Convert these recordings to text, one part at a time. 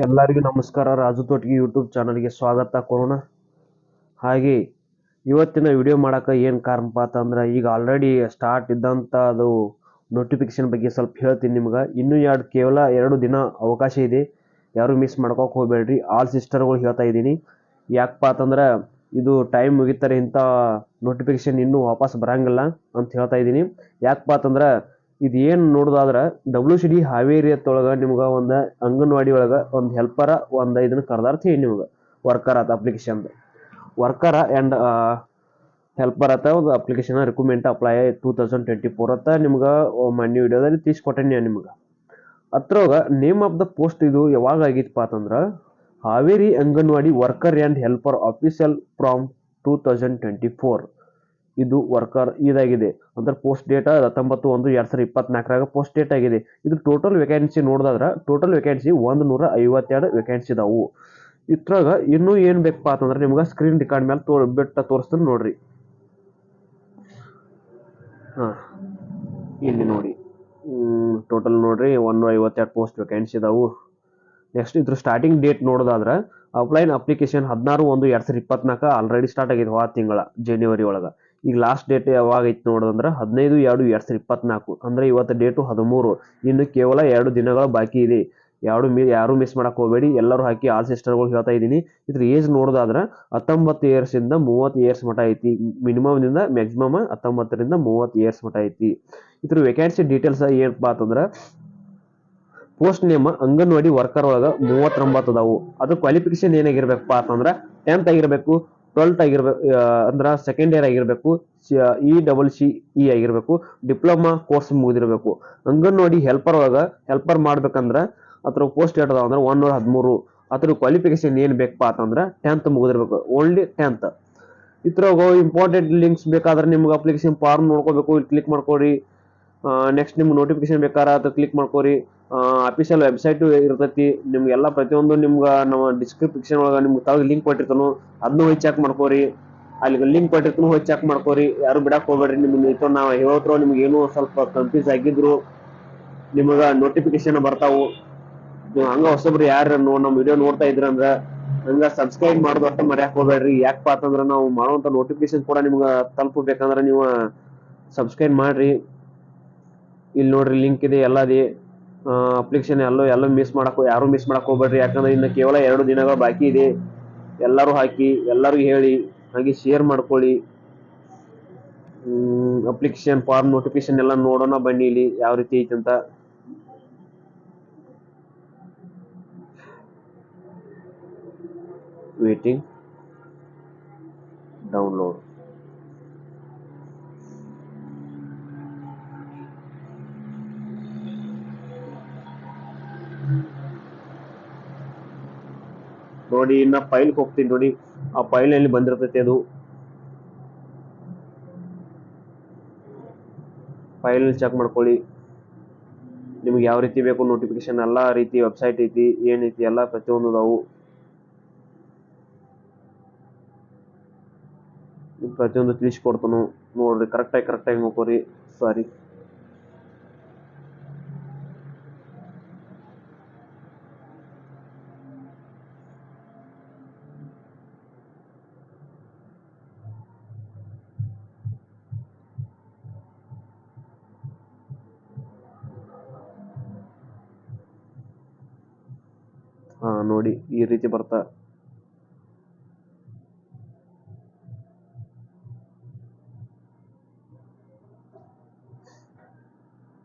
ಎಲ್ಲರಿಗೂ ನಮಸ್ಕಾರ. ರಾಜು ತೋಟ್ಗಿ ಯೂಟ್ಯೂಬ್ ಚಾನಲ್ಗೆ ಸ್ವಾಗತ. ಕೊರೋಣ ಹಾಗೆ ಇವತ್ತಿನ ವಿಡಿಯೋ ಮಾಡೋಕೆ ಏನು ಕಾರಣಪ್ಪ ಅಂತಂದ್ರೆ ಈಗ ಆಲ್ರೆಡಿ ಸ್ಟಾರ್ಟ್ ಇದ್ದಂಥ ಅದು ನೋಟಿಫಿಕೇಶನ್ ಬಗ್ಗೆ ಸ್ವಲ್ಪ ಹೇಳ್ತೀನಿ ನಿಮ್ಗೆ. ಇನ್ನೂ ಎರಡು, ಕೇವಲ ಎರಡು ದಿನ ಅವಕಾಶ ಇದೆ. ಯಾರು ಮಿಸ್ ಮಾಡ್ಕೋಕೆ ಹೋಗ್ಬೇಡ್ರಿ. ಆಲ್ ಸಿಸ್ಟರ್ಗಳು ಹೇಳ್ತಾ ಇದ್ದೀನಿ. ಯಾಕಪ್ಪ ಅಂತಂದ್ರೆ ಇದು ಟೈಮ್ ಮುಗಿತಾರೆ ಇಂಥ ನೋಟಿಫಿಕೇಶನ್ ಇನ್ನೂ ವಾಪಸ್ ಬರಂಗಿಲ್ಲ ಅಂತ ಹೇಳ್ತಾ ಇದ್ದೀನಿ. ಯಾಕಪ್ಪ ಅಂತಂದ್ರೆ ಇದು ಏನು ನೋಡೋದಾದ್ರೆ ಡಬ್ಲ್ಯೂ ಸಿ ಡಿ ಹಾವೇರಿ ಅತ್ತೊಳಗೆ ನಿಮ್ಗೆ ಒಂದು ಅಂಗನವಾಡಿ ಒಳಗೆ ಒಂದು ಹೆಲ್ಪರ ಒಂದು ಇದನ್ನ ಕರೆದಾರ್ಥ ಹೇಳಿ ನಿಮ್ಗೆ. ವರ್ಕರ್ ಆತ ಅಪ್ಲಿಕೇಶನ್ ವರ್ಕರ ಆ್ಯಂಡ್ ಹೆಲ್ಪರ್ ಆತ ಒಂದು application recruitment apply two thousand twenty four ಅತ್ತ ನಿಮ್ಗೆ ಮಣ್ಣಿ ವಿಡಿಯೋದಲ್ಲಿ ತಿಳಿಸ್ಕೊಟ್ಟೇನಿ ನಿಮ್ಗೆ. ಅದ್ರೊಳಗೆ ನೇಮ್ ಆಫ್ ದ ಪೋಸ್ಟ್ ಇದು ಯಾವಾಗ ಆಗಿತ್ತಪ್ಪ ಅಂತಂದ್ರೆ, Haveri anganwadi worker and helper official from two thousand twenty four ಇದು ವರ್ಕರ್ ಇದಾಗಿದೆ. ಅಂದ್ರೆ ಪೋಸ್ಟ್ ಡೇಟ್ ಹತ್ತೊಂಬತ್ತು ಒಂದು ಎರಡ್ ಸಾವಿರದ ಇಪ್ಪತ್ನಾಲ್ಕರಾಗ ಪೋಸ್ಟ್ ಡೇಟ್ ಆಗಿದೆ. ಇದು ಟೋಟಲ್ ವೇಕೆನ್ಸಿ ನೋಡಿದ್ರೆ ಟೋಟಲ್ ವೇಕೆನ್ಸಿ ಒಂದು ನೂರ ಐವತ್ತೆರಡು ವೇಕೆನ್ಸಿ ಇದಾವು. ಇದ್ರಾಗ ಇನ್ನೂ ಏನು ಬೇಕಪ್ಪ ಅಂತಂದ್ರೆ ನಿಮ್ಗೆ ಸ್ಕ್ರೀನ್ ರೆಕಾರ್ಡ್ ಮೇಲೆ ತೋ ಬಿಟ್ಟ ತೋರಿಸ್ತೀನಿ ನೋಡ್ರಿ. ಹಾಂ, ಇಲ್ಲಿ ನೋಡಿ. ಟೋಟಲ್ ನೋಡ್ರಿ ಒಂದು ಐವತ್ತೆರಡು ಪೋಸ್ಟ್ ವೇಕೆನ್ಸಿ ಇದಾವು. ನೆಕ್ಸ್ಟ್ ಇದ್ರ ಸ್ಟಾರ್ಟಿಂಗ್ ಡೇಟ್ ನೋಡೋದಾದ್ರೆ ಅಪ್ಲೈನ್ ಅಪ್ಲಿಕೇಶನ್ ಹದಿನಾರು ಒಂದು, ಎರಡ್ ಸಾವಿರದ ಇಪ್ಪತ್ನಾಲ್ಕು ಆಲ್ರೆಡಿ ಸ್ಟಾರ್ಟ್ ಆಗಿದೆ ಆ ತಿಂಗಳ ಜನವರಿ ಒಳಗೆ. ಈಗ ಲಾಸ್ಟ್ ಡೇಟ್ ಯಾವಾಗ ಐತಿ ನೋಡೋದಂದ್ರೆ ಹದಿನೈದು, ಎರಡು ಎರಡು ಸಾವಿರದ ಇಪ್ಪತ್ನಾಲ್ಕು. ಅಂದ್ರೆ ಇವತ್ತು ಡೇಟು ಹದಿಮೂರು. ಇನ್ನು ಕೇವಲ ಎರಡು ದಿನಗಳು ಬಾಕಿ ಇದೆ. ಯಾರು ಮಿ, ಯಾರು ಮಿಸ್ ಮಾಡಕ್ಕೆ ಹೋಗಬೇಡಿ. ಎಲ್ಲರೂ ಹಾಕಿ ಆಲ್ ಸಿಸ್ಟರ್ಗಳು ಹೇಳ್ತಾ ಇದ್ದೀನಿ. ಇದ್ರ ಏಜ್ ನೋಡೋದಾದ್ರೆ ಹತ್ತೊಂಬತ್ತು ಇಯರ್ಸಿಂದ ಮೂವತ್ತು ಇಯರ್ಸ್ ಮಟ ಐತಿ. ಮಿನಿಮಮ್ನಿಂದ ಮ್ಯಾಕ್ಸಿಮಮ್ ಹತ್ತೊಂಬತ್ತರಿಂದ ಮೂವತ್ತು ಇಯರ್ಸ್ ಮಟ ಐತಿ. ಇದ್ರ ವೇಕೆನ್ಸಿ ಡೀಟೇಲ್ಸ್ ಏನಪ್ಪಾ ಅಂತಂದ್ರೆ ಪೋಸ್ಟ್ ನೇಮ್ ಅಂಗನವಾಡಿ ವರ್ಕರ್ ಒಳಗೆ ಮೂವತ್ತೊಂಬತ್ತು ಅದಾವು. ಅದು ಕ್ವಾಲಿಫಿಕೇಶನ್ ಏನಾಗಿರ್ಬೇಕಪ್ಪ ಅಂತಂದ್ರೆ ಟೆಂತ್ ಆಗಿರ್ಬೇಕು. ಟ್ವೆಲ್ತ್ ಆಗಿರ್ಬೇಕು ಅಂದ್ರೆ ಸೆಕೆಂಡ್ ಇಯರ್ ಆಗಿರ್ಬೇಕು ಇ ಡಬಲ್ ಸಿ ಇ ಆಗಿರ್ಬೇಕು ಡಿಪ್ಲೊಮಾ ಕೋರ್ಸ್ ಮುಗಿದಿರ್ಬೇಕು. ಅಂಗನವಾಡಿ ಹೆಲ್ಪರ್ ಒಳಗೆ ಹೆಲ್ಪರ್ ಮಾಡ್ಬೇಕಂದ್ರೆ ಅದ್ರ ಪೋಸ್ಟ್ ಏಟ್ ಅದಾವ ಅಂದ್ರೆ ಒನ್ನೂರ ಹದಿಮೂರು. ಅದ್ರ ಕ್ವಾಲಿಫಿಕೇಶನ್ ಏನು ಬೇಕಪ್ಪ ಅಂತಂದ್ರೆ ಟೆಂತ್ ಮುಗಿದಿರ್ಬೇಕು ಓನ್ಲಿ ಟೆಂತ್ ಇದ್ರಾಗ ಇಂಪಾರ್ಟೆಂಟ್ ಲಿಂಕ್ಸ್ ಬೇಕಾದ್ರೆ ನಿಮ್ಗೆ ಅಪ್ಲಿಕೇಶನ್ ಫಾರ್ಮ್ ನೋಡ್ಕೋಬೇಕು, ಇಲ್ಲಿ ಕ್ಲಿಕ್ ಮಾಡ್ಕೊರಿ. ನೆಕ್ಸ್ಟ್ ನಿಮ್ಗೆ ನೋಟಿಫಿಕೇಶನ್ ಬೇಕಾದ್ರೆ ಅದು ಕ್ಲಿಕ್ ಮಾಡ್ಕೋರಿ. ಅಫಿಷಿಯಲ್ ವೆಬ್ಸೈಟ್ ಇರ್ತೈತಿ. ನಿಮ್ಗೆಲ್ಲ ಪ್ರತಿಯೊಂದು ನಿಮ್ಗೆ ನಾವು ಡಿಸ್ಕ್ರಿಪ್ಷನ್ ಒಳಗೆ ನಿಮ್ಗೆ ತಾವು ಲಿಂಕ್ ಕೊಟ್ಟಿರ್ತಾನು ಅದನ್ನು ಹೋಗಿ ಚೆಕ್ ಮಾಡ್ಕೋರಿ. ಅಲ್ಲಿಗೆ ಲಿಂಕ್ ಕೊಟ್ಟಿರ್ತಾನು ಹೋಗಿ ಚೆಕ್ ಮಾಡ್ಕೋರಿ. ಯಾರು ಬಿಡಕ್ಕೆ ಹೋಗ್ಬೇಡ್ರಿ ನಿಮ್ಗೆ ನಾವು ಹೇಳೋತ್ರ ನಿಮ್ಗೆ ಏನೋ ಸ್ವಲ್ಪ ಕನ್ಫ್ಯೂಸ್ ಆಗಿದ್ರು, ನಿಮಗೆ ನೋಟಿಫಿಕೇಶನ್ ಬರ್ತಾವು. ನೀವು ಹಂಗ ಹೊಸಬ್ರು ಯಾರು ನಮ್ಮ ವಿಡಿಯೋ ನೋಡ್ತಾ ಇದ್ರಂದ್ರ ಹಂಗ ಸಬ್ಸ್ಕ್ರೈಬ್ ಮಾಡೋದು ಅಷ್ಟ ಮರ್ಯಾಕ್ ಹೋಗ್ಬೇಡ್ರಿ. ಯಾಕಪ್ಪ ಅಂತಂದ್ರ ನಾವು ಮಾಡುವಂಥ ನೋಟಿಫಿಕೇಶನ್ ಕೂಡ ನಿಮ್ಗೆ ತಲುಪಬೇಕಂದ್ರೆ ನೀವು ಸಬ್ಸ್ಕ್ರೈಬ್ ಮಾಡ್ರಿ. ಇಲ್ಲಿ ನೋಡ್ರಿ ಲಿಂಕ್ ಇದೆ, ಎಲ್ಲ ಇದೆ. ಅಪ್ಲಿಕೇಶನ್ ಎಲ್ಲೋ, ಎಲ್ಲ ಮಿಸ್ ಮಾಡಕ್ ಯಾರು ಮಿಸ್ ಮಾಡಕ್ ಹೋಗ್ಬೇಡ್ರಿ. ಯಾಕಂದ್ರೆ ಇನ್ನು ಕೇವಲ ಎರಡು ದಿನಗಳು ಬಾಕಿ ಇದೆ. ಎಲ್ಲರೂ ಹಾಕಿ, ಎಲ್ಲರಿಗೂ ಹೇಳಿ, ಹಾಗೆ ಶೇರ್ ಮಾಡ್ಕೊಳ್ಳಿ. ಅಪ್ಲಿಕೇಶನ್ ಫಾರ್ಮ್ ನೋಟಿಫಿಕೇಶನ್ ಎಲ್ಲ ನೋಡೋಣ ಬನ್ನಿ ಇಲ್ಲಿ, ಯಾವ ರೀತಿ ಐತೆ ಅಂತ. ವೇಟಿಂಗ್ ಡೌನ್ಲೋಡ್ ನೋಡಿ, ಇನ್ನ ಫೈಲ್ ಹೋಗ್ತೀನಿ ನೋಡಿ. ಆ ಫೈಲ್ನಲ್ಲಿ ಬಂದಿರ್ತೈತೆ ಅದು. ಫೈಲ್ ಚೆಕ್ ಮಾಡ್ಕೊಳ್ಳಿ. ನಿಮ್ಗೆ ಯಾವ ರೀತಿ ಬೇಕು ನೋಟಿಫಿಕೇಶನ್ ಎಲ್ಲ ರೀತಿ ವೆಬ್ಸೈಟ್ ಐತಿ ಏನೈತಿ ಎಲ್ಲ ಪ್ರತಿಯೊಂದು ಅದಾವು. ಪ್ರತಿಯೊಂದು ತಿಳಿಸ್ಕೊಡ್ತಾನು. ನೋಡ್ರಿ ಕರೆಕ್ಟಾಗಿ ಕರೆಕ್ಟಾಗಿ ನೋಡ್ಕೋರಿ. ಸಾರಿ ಹಾ ನೋಡಿ ಈ ರೀತಿ ಬರ್ತಾ.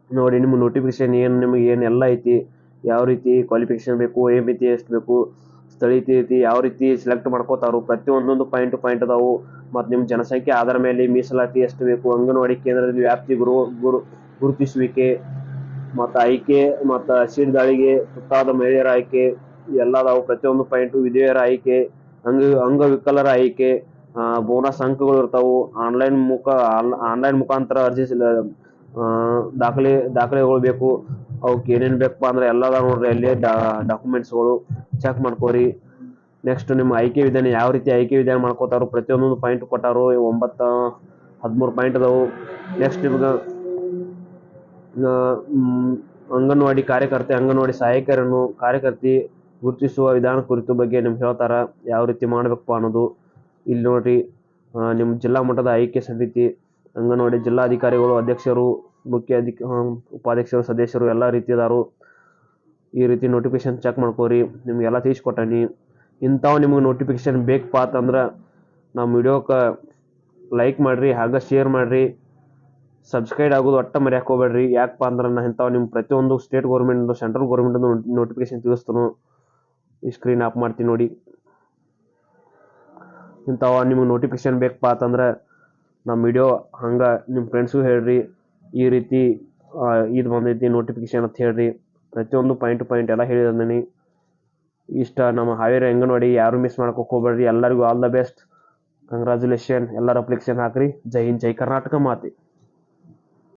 ನೋಡಿ ನಿಮ್ಮ ನೋಟಿಫಿಕೇಶನ್ ಏನು ನಿಮಗೆ ಏನು ಎಲ್ಲ ಐತಿ, ಯಾವ ರೀತಿ ಕ್ವಾಲಿಫಿಕೇಶನ್ ಬೇಕು ಏ ಮಿತಿ ಎಷ್ಟು ಬೇಕು ಸ್ಥಳೀಯತೆ ಐತಿ ಯಾವ ರೀತಿ ಸೆಲೆಕ್ಟ್ ಮಾಡ್ಕೋತಾರೋ ಪ್ರತಿಯೊಂದೊಂದು ಪಾಯಿಂಟ್ ಪಾಯಿಂಟ್ ಅದಾವು. ಮತ್ತು ನಿಮ್ಮ ಜನಸಂಖ್ಯೆ, ಆಧಾರ ಮೇಲೆ ಮೀಸಲಾತಿ ಎಷ್ಟು ಬೇಕು, ಅಂಗನವಾಡಿ ಕೇಂದ್ರದಲ್ಲಿ ವ್ಯಾಪ್ತಿ ಗುರು ಗುರು, ಗುರುತಿಸುವಿಕೆ, ಮತ್ತು ಆಯ್ಕೆ, ಮತ್ತು ಸೀಟ್ ದಾಳಿಗೆ ತುತ್ತಾದ ಮಹಿಳೆಯರ ಆಯ್ಕೆ ಎಲ್ಲ ಅದಾವು ಪ್ರತಿಯೊಂದು ಪಾಯಿಂಟು ವಿಧೇಯರ ಆಯ್ಕೆ, ಅಂಗ, ಅಂಗವಿಕಲರ ಆಯ್ಕೆ ಬೋನಸ್ ಅಂಕಗಳು ಇರ್ತಾವು. ಆನ್ಲೈನ್ ಮುಖ ಆನ್ಲೈನ್ ಮುಖಾಂತರ ಅರ್ಜಿ ದಾಖಲೆ, ದಾಖಲೆಗಳು ಬೇಕು. ಅವಕ್ಕೆ ಏನೇನು ಬೇಕಪ್ಪ ಅಂದ್ರೆ ಎಲ್ಲ ನೋಡ್ರಿ ಅಲ್ಲಿ ಡಾಕ್ಯುಮೆಂಟ್ಸ್ಗಳು ಚೆಕ್ ಮಾಡ್ಕೋರಿ. ನೆಕ್ಸ್ಟ್ ನಿಮ್ಮ ಆಯ್ಕೆ ವಿಧಾನ, ಯಾವ ರೀತಿ ಆಯ್ಕೆ ವಿಧಾನ ಮಾಡ್ಕೋತಾರೋ ಪ್ರತಿಯೊಂದೊಂದು ಪಾಯಿಂಟ್ ಕೊಟ್ಟಾರು, ಒಂಬತ್ತು, ಹದಿಮೂರು ಪಾಯಿಂಟ್ ಅದಾವು. ನೆಕ್ಸ್ಟ್ ನಿಮ್ಗೆ ಅಂಗನವಾಡಿ ಕಾರ್ಯಕರ್ತೆ, ಅಂಗನವಾಡಿ ಸಹಾಯಕರನ್ನು, ಕಾರ್ಯಕರ್ತಿ ಗುರುತಿಸುವ ವಿಧಾನ ಕುರಿತು ಬಗ್ಗೆ ನಿಮ್ಗೆ ಹೇಳ್ತಾರ, ಯಾವ ರೀತಿ ಮಾಡಬೇಕಪ್ಪ ಅನ್ನೋದು. ಇಲ್ಲಿ ನೋಡ್ರಿ ನಿಮ್ಮ ಜಿಲ್ಲಾ ಮಟ್ಟದ ಆಯ್ಕೆ ಸಮಿತಿ, ಅಂಗನವಾಡಿ ಜಿಲ್ಲಾಧಿಕಾರಿಗಳು, ಅಧ್ಯಕ್ಷರು, ಮುಖ್ಯ ಅಧಿಕ ಉಪಾಧ್ಯಕ್ಷರು, ಸದಸ್ಯರು ಎಲ್ಲ ರೀತಿ ಅದಾರು. ಈ ರೀತಿ ನೋಟಿಫಿಕೇಶನ್ ಚೆಕ್ ಮಾಡ್ಕೋರಿ ನಿಮಗೆಲ್ಲ ತಿಳಿಸ್ಕೊಟ್ಟಾನಿ ಇಂಥವು ನಿಮ್ಗೆ ನೋಟಿಫಿಕೇಶನ್ ಬೇಕಪ್ಪ ಅಂತಂದ್ರೆ ನಮ್ಮ ವಿಡಿಯೋಕ್ಕೆ ಲೈಕ್ ಮಾಡಿರಿ ಹಾಗೆ ಶೇರ್ ಮಾಡಿರಿ. ಸಬ್ಸ್ಕ್ರೈಬ್ ಆಗೋದು ಒಟ್ಟ ಮರ್ಯಾಕೆ ಹೋಗ್ಬೇಡ್ರಿ. ಯಾಕಪ್ಪ ಅಂದ್ರೆ ನಾ ಇಂಥವು ನಿಮ್ಮ ಪ್ರತಿಯೊಂದು state government central government notification ತಿಳಿಸ್ತಾನು. Screen off ಮಾಡ್ತೀನಿ ನೋಡಿ. ಇಂಥವ ನಿಮಗೆ ನೋಟಿಫಿಕೇಶನ್ ಬೇಕಪ್ಪ ಅಂತಂದ್ರೆ ನಮ್ಮ ವಿಡಿಯೋ ಹಂಗೆ ನಿಮ್ಮ ಫ್ರೆಂಡ್ಸು ಹೇಳ್ರಿ. ಈ ರೀತಿ ಇದು ಬಂದೈತಿ ನೋಟಿಫಿಕೇಶನ್ ಅಂತ ಹೇಳ್ರಿ. ಪ್ರತಿಯೊಂದು ಪಾಯಿಂಟ್ ಟು ಪಾಯಿಂಟ್ ಎಲ್ಲ ಹೇಳಿದ್ದೀನಿ ಇಷ್ಟ ನಮ್ಮ ಹಾವೇರಿ ಅಂಗನವಾಡಿ ಯಾರು ಮಿಸ್ ಮಾಡ್ಕೋಕೆ ಹೋಗ್ಬೇಡ್ರಿ. ಎಲ್ಲರಿಗೂ ಆಲ್ ದ ಬೆಸ್ಟ್ ಕಂಗ್ರ್ಯಾಚುಲೇಷನ್ ಎಲ್ಲರ ಅಪ್ಲಿಕೇಶನ್ ಹಾಕ್ರಿ. ಜೈ ಹಿಂದ್, ಜೈ ಕರ್ನಾಟಕ ಮಾತೆ.